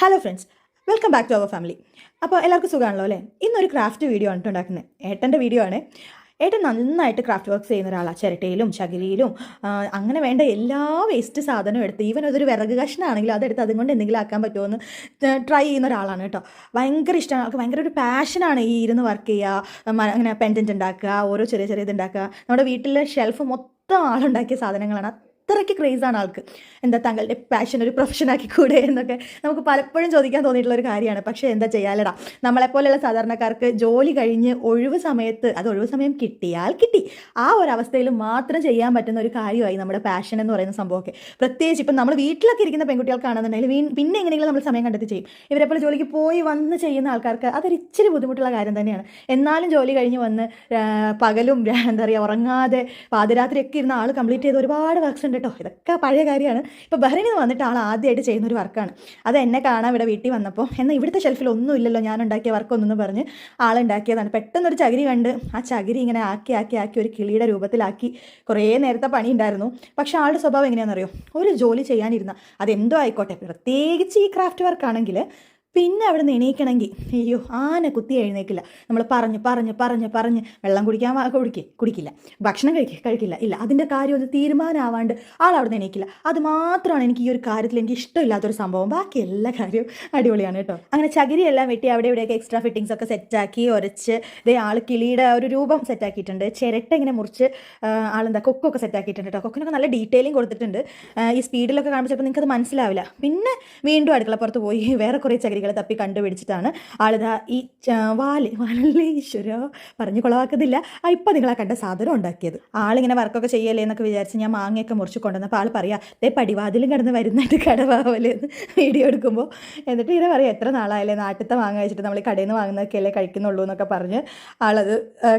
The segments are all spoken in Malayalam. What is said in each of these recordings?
Hello friends welcome back to our family അപ്പോൾ എല്ലാവർക്കും സുഖമാണല്ലോ അല്ലേ? ഇന്നൊരു ക്രാഫ്റ്റ് വീഡിയോ ആണ് ഉണ്ടാക്കുന്നത്. ഏട്ടന്റെ വീഡിയോ ആണ്. ഏട്ടൻ നന്നായിട്ട് ക്രാഫ്റ്റ് വർക്ക്സ് ചെയ്യുന്ന ഒരാളാണ് ചിരട്ടയിലും ചകിരിയിലും അങ്ങനെ വേണ്ട എല്ലാ വേസ്റ്റ് സാധനവും എടുത്ത് ഈവൻ അതൊരു വിറക് കഷ്ണമാണെങ്കിലും അതെടുത്ത് അതുകൊണ്ട് എന്തെങ്കിലും ആക്കാൻ പറ്റുമോ എന്ന് ട്രൈ ചെയ്യുന്ന ഒരാളാണ് കേട്ടോ ഭയങ്കര ഇഷ്ടമാണ്. അവർക്ക് ഭയങ്കര ഒരു പാഷനാണ് ഈ ഇരുന്ന് വർക്ക് ചെയ്യുക അങ്ങനെ പെൻഡന്റ് ഉണ്ടാക്കുക ഓരോ ചെറിയ ചെറിയ ഇത് ഉണ്ടാക്കുക. നമ്മുടെ വീട്ടിലെ ഷെൽഫ് മൊത്തം ആളുണ്ടാക്കിയ സാധനങ്ങളാണ്. അത്രയ്ക്ക് ക്രേസാണ് ആൾക്ക്. എന്താ താങ്കളുടെ പാഷൻ ഒരു പ്രൊഫഷനാക്കി കൂടെ എന്നൊക്കെ നമുക്ക് പലപ്പോഴും ചോദിക്കാൻ തോന്നിയിട്ടുള്ള ഒരു കാര്യമാണ്. പക്ഷേ എന്താ ചെയ്യാലടാ? നമ്മളെപ്പോലെയുള്ള സാധാരണക്കാർക്ക് ജോലി കഴിഞ്ഞ് ഒഴിവ് സമയത്ത് അത് ഒഴിവ് സമയം കിട്ടിയാൽ കിട്ടി. ആ ഒരു അവസ്ഥയിൽ മാത്രം ചെയ്യാൻ പറ്റുന്ന ഒരു കാര്യമായി നമ്മുടെ പാഷൻ എന്ന് പറയുന്ന സംഭവമൊക്കെ. പ്രത്യേകിച്ച് ഇപ്പം നമ്മൾ വീട്ടിലൊക്കെ ഇരിക്കുന്ന പെൺകുട്ടികൾക്കാണെന്നുണ്ടെങ്കിൽ പിന്നെ എങ്ങനെയെങ്കിലും നമ്മൾ സമയം കണ്ടെത്തി ചെയ്യും. ഇവരെപ്പോലെ ജോലിക്ക് പോയി വന്ന് ചെയ്യുന്ന ആൾക്കാർക്ക് അതൊരു ഇച്ചിരി ബുദ്ധിമുട്ടുള്ള കാര്യം തന്നെയാണ്. എന്നാലും ജോലി കഴിഞ്ഞ് വന്ന് പകലും എന്താ പറയുക ഉറങ്ങാതെ പാതിരാത്രിയൊക്കെ ഇരുന്ന ആൾ കംപ്ലീറ്റ് ചെയ്ത് ഒരുപാട് വർക്ക്സ് ഉണ്ട് കേട്ടോ. ഇതൊക്കെ പഴയ കാര്യമാണ്. ഇപ്പോൾ ബഹ്റിന് വന്നിട്ട് ആൾ ആദ്യമായിട്ട് ചെയ്യുന്ന ഒരു വർക്കാണ്. അത് എന്നെ കാണാൻ ഇവിടെ വീട്ടിൽ വന്നപ്പോൾ എന്നാൽ ഇവിടുത്തെ ഷെൽഫിൽ ഒന്നും ഇല്ലല്ലോ ഞാൻ ഉണ്ടാക്കിയ വർക്കൊന്നെന്ന് പറഞ്ഞ് ആളുണ്ടാക്കിയതാണ് പെട്ടെന്നൊരു ചകിരി കണ്ട് ആ ചകിരി ഇങ്ങനെ ആക്കി ആക്കി ആക്കി ഒരു കിളിയുടെ രൂപത്തിലാക്കി കുറേ നേരത്തെ പണി ഉണ്ടായിരുന്നു. പക്ഷേ ആളുടെ സ്വഭാവം എങ്ങനെയാണെന്നറിയോ? ഒരു ജോലി ചെയ്യാനിരുന്ന അതെന്തോ ആയിക്കോട്ടെ. പ്രത്യേകിച്ച് ഈ ക്രാഫ്റ്റ് വർക്കാണെങ്കിൽ പിന്നെ അവിടെ നിന്ന് എണീക്കണമെങ്കിൽ അയ്യോ ആന കുത്തി എഴുന്നേക്കില്ല. നമ്മൾ പറഞ്ഞ് പറഞ്ഞ് പറഞ്ഞ് പറഞ്ഞ് വെള്ളം കുടിക്കാൻ കുടിക്കേ കുടിക്കില്ല. ഭക്ഷണം കഴിക്കുക കഴിക്കില്ല. ഇല്ല അതിന്റെ കാര്യം ഒന്ന് തീരുമാനമാവാണ്ട് ആൾ അവിടെ നിന്ന് എണീക്കില്ല. അത് മാത്രമാണ് എനിക്ക് ഈ ഒരു കാര്യത്തിൽ എനിക്ക് ഇഷ്ടമില്ലാത്തൊരു സംഭവം. ബാക്കി എല്ലാ കാര്യവും അടിപൊളിയാണ് കേട്ടോ. അങ്ങനെ ചകിരിയെല്ലാം വെട്ടി അവിടെ ഇവിടെയൊക്കെ എക്സ്ട്രാ ഫിറ്റിങ്സ് ഒക്കെ സെറ്റാക്കി ഉരച്ച് ഇതേ ആൾ കിളിയുടെ ഒരു രൂപം സെറ്റാക്കിയിട്ടുണ്ട് ചിരട്ട ഇങ്ങനെ മുറിച്ച് ആളെന്താ കൊക്കൊക്കെ സെറ്റാക്കിയിട്ടുണ്ട് കേട്ടോ. കൊക്കിനൊക്കെ നല്ല ഡീറ്റെയിലിംഗ് കൊടുത്തിട്ടുണ്ട്. ഈ സ്പീഡിലൊക്കെ കാണുമ്പോൾ ചിലപ്പോൾ അത് മനസ്സിലാവില്ല. പിന്നെ വീണ്ടും അടുക്കളപ്പുറത്ത് പോയി. വേറെ കുറേ ചകിരികൾ തപ്പി കണ്ടുപിടിച്ചിട്ടാണ് ആളിതാ ഈ വാൽ വാലല്ലേ പറഞ്ഞു കൊളവാക്കുന്നില്ല ആ ഇപ്പം നിങ്ങൾ കണ്ട സാധനം ഉണ്ടാക്കിയത്. ആളിങ്ങനെ വർക്കൊക്കെ ചെയ്യല്ലേ എന്നൊക്കെ വിചാരിച്ച് ഞാൻ മാങ്ങയൊക്കെ മുറിച്ച് കൊണ്ടുവന്നപ്പോൾ ആൾ പറയാ ദേ പടിവാതിലും കിടന്ന് വരുന്നതായിട്ട് കടവാവല്ലേ എന്ന് വീഡിയോ എടുക്കുമ്പോൾ എന്നിട്ട് ഇങ്ങനെ പറയാം എത്ര നാളായാലേ നാട്ടിലത്തെ മാങ്ങ കഴിച്ചിട്ട് നമ്മൾ കടയിൽ നിന്ന് വാങ്ങുന്നതൊക്കെയല്ലേ കഴിക്കുന്നുള്ളൂ എന്നൊക്കെ പറഞ്ഞ് ആളത്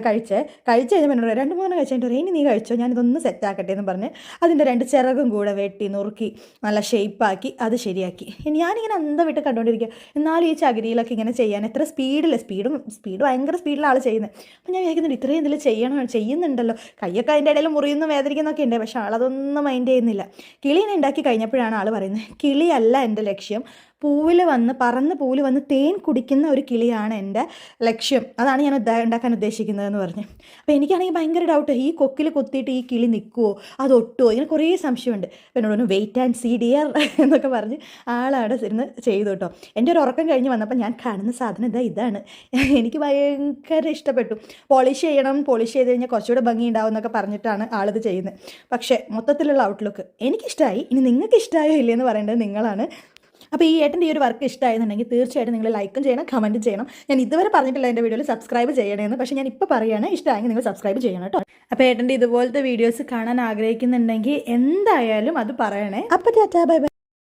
കഴിച്ചേ. കഴിച്ച് കഴിഞ്ഞപ്പോൾ രണ്ട് മൂന്ന് പറയും ഇനി നീ കഴിച്ചോ? ഞാനിതൊന്ന് സെറ്റാക്കട്ടെ എന്ന് പറഞ്ഞ് അതിന്റെ രണ്ട് ചിറകും കൂടെ വെട്ടി നുറുക്കി നല്ല ഷേപ്പാക്കി അത് ശരിയാക്കി. ഞാനിങ്ങനെ അന്തം വിട്ട് കണ്ടുകൊണ്ടിരിക്കുക എന്നാലും ഈ ചകിരിയിലൊക്കെ ഇങ്ങനെ ചെയ്യാൻ എത്ര സ്പീഡില്ല. സ്പീഡും സ്പീഡ് ഭയങ്കര സ്പീഡിലാണ് ചെയ്യുന്നത്. അപ്പം ഞാൻ വിചാരിക്കുന്നുണ്ട് ഇത്രയും എന്തെങ്കിലും ചെയ്യണം? ചെയ്യുന്നുണ്ടല്ലോ. കൈയൊക്കെ അതിന്റെ ഇടയിൽ മുറിയുന്നു വേദനിക്കുന്നൊക്കെ ഉണ്ട്. പക്ഷേ ആളതൊന്നും മൈൻഡ് ചെയ്യുന്നില്ല. കിളീനെ ഉണ്ടാക്കി കഴിഞ്ഞപ്പോഴാണ് ആൾ പറയുന്നത് കിളിയല്ല എന്റെ ലക്ഷ്യം. പൂവിൽ വന്ന് പറന്ന് പൂവിൽ വന്ന് തേൻ കുടിക്കുന്ന ഒരു കിളിയാണ് എന്റെ ലക്ഷ്യം. അതാണ് ഞാൻ ഉണ്ടാക്കാൻ ഉണ്ടാക്കാൻ ഉദ്ദേശിക്കുന്നതെന്ന് പറഞ്ഞു. അപ്പോൾ എനിക്കാണെങ്കിൽ ഭയങ്കര ഡൗട്ട് ഈ കൊക്കിൽ കുത്തിയിട്ട് ഈ കിളി നിൽക്കുമോ അത് ഒട്ടുമോ ഇങ്ങനെ കുറേ സംശയമുണ്ട്. എന്നോടൊന്ന് വെയിറ്റ് ആൻഡ് സീ ഡിയർ എന്നൊക്കെ പറഞ്ഞ് ആളവിടെ ഇരുന്ന് ചെയ്തു കേട്ടോ. എന്റെ ഒരു ഉറക്കം കഴിഞ്ഞ് വന്നപ്പോൾ ഞാൻ കാണുന്ന സാധനം ഇതാ ഇതാണ്. എനിക്ക് ഭയങ്കര ഇഷ്ടപ്പെട്ടു. പോളിഷ് ചെയ്യണം പോളിഷ് ചെയ്ത് കഴിഞ്ഞാൽ കുറച്ചുകൂടെ ഭംഗി ഉണ്ടാവും എന്നൊക്കെ പറഞ്ഞിട്ടാണ് ആളിത് ചെയ്യുന്നത്. പക്ഷേ മൊത്തത്തിലുള്ള ഔട്ട്ലുക്ക് എനിക്കിഷ്ടമായി ഇനി നിങ്ങൾക്ക് ഇഷ്ടമായോ ഇല്ലയെന്ന് പറയേണ്ടത് നിങ്ങളാണ്. അപ്പോൾ ഈ ഏട്ടന്റെ ഈ ഒരു വർക്ക് ഇഷ്ടമായിരുന്നുണ്ടെങ്കിൽ തീർച്ചയായിട്ടും നിങ്ങൾ ലൈക്കും ചെയ്യണം കമന്റും ചെയ്യണം. ഞാൻ ഇതുവരെ പറഞ്ഞിട്ടില്ല എന്റെ വീഡിയോയിൽ സബ്സ്ക്രൈബ് ചെയ്യണമെന്ന് പക്ഷേ ഞാൻ ഇപ്പോൾ പറയുകയാണ് ഇഷ്ടമായെങ്കിൽ നിങ്ങൾ സബ്സ്ക്രൈബ് ചെയ്യണം കേട്ടോ. അപ്പോൾ ഏട്ടന്റെ ഇതുപോലത്തെ വീഡിയോസ് കാണാൻ ആഗ്രഹിക്കുന്നുണ്ടെങ്കിൽ എന്തായാലും അത് പറയണേ. അപ്പോൾ ടാറ്റാ ബൈ ബൈ